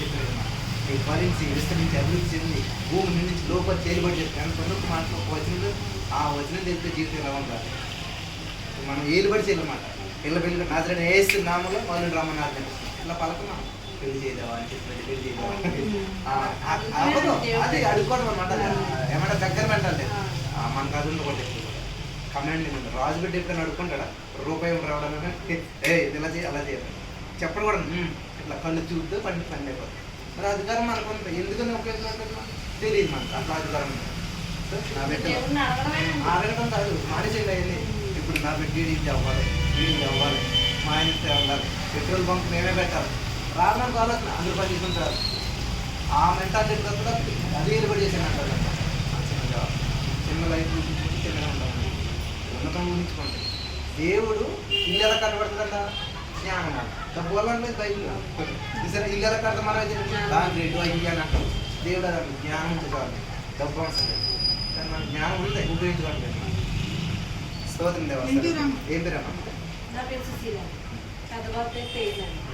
చెప్పాడు అన్నమాట మీరు ఫలించి విస్తరించి అభివృద్ధి చెంది భూమి నుంచి లోపల తేలిబడి చెప్తాను ఉన్నప్పుడు మాటలు ఒక వచనంలో ఆ వచనం తెలిపే జీవితం ఎలా ఉండాలి? మనం ఏలుబడి చేయాలన్నమాట పిల్ల పిల్లలు నాజరని వేసి నామలో వాళ్ళు రమ్మన్నారు ఇలా పలకమా? పెళ్ళి చేయదావా అని చెప్పి పెళ్ళి అవ్వదు. అది అడుక్కోవడం అనమాట ఏమంటే దగ్గర పెట్టాలి మన కాదు కూడా. కమాండ్ రాజు బిడ్డ ఎప్పుడైనా అడుక్కుంటాడా? రూపాయి రావడం ఏ ఇది ఇలా చేయి అలా చేయాలి. చెప్పడం కూడా "ఉమ్, ఇట్లా కళ్ళు చూపుతూ పండి పని అయిపోతుంది మరి అధికారం మనకు ఉంది. ఎందుకని తెలియదు మనకు అట్లా అధికారం ఉంది. నా బిడ్డ అడగడం కాదు మానేసేయండి అయ్యింది ఇప్పుడు నా బిడ్డ ఇది అవ్వాలి ఇది అవ్వాలి మా ఆయన అవ్వాలి పెట్రోల్ బంక్ మేమే పెట్టాలి. రావడానికి ఆలోచన అందరూ పని చేసుకుంటారు. ఆ మెంటాలిటీ కూడా అదే కూడా చేశాను అంటారు చిన్న లైఫ్ ఊహించుకుంటే చిన్నగా ఉంటాం ఉన్నతం ఊహించుకోండి. దేవుడు ఇల్లు ఎలా కనబడుతుందంట జ్ఞానం అంట డబ్బు వల్ల లేదు బైబిల్ సరే. ఇల్లు ఎలా కడతాం మనం దాని రేటు అయ్యి అని అంటాం దేవుడు అలా జ్ఞానం ఉంది చాలు డబ్బు అవసరం కానీ మన జ్ఞానం ఉంది ఉపయోగించుకోండి స్తోత్రం దేవా ఏం పేరమ్మా?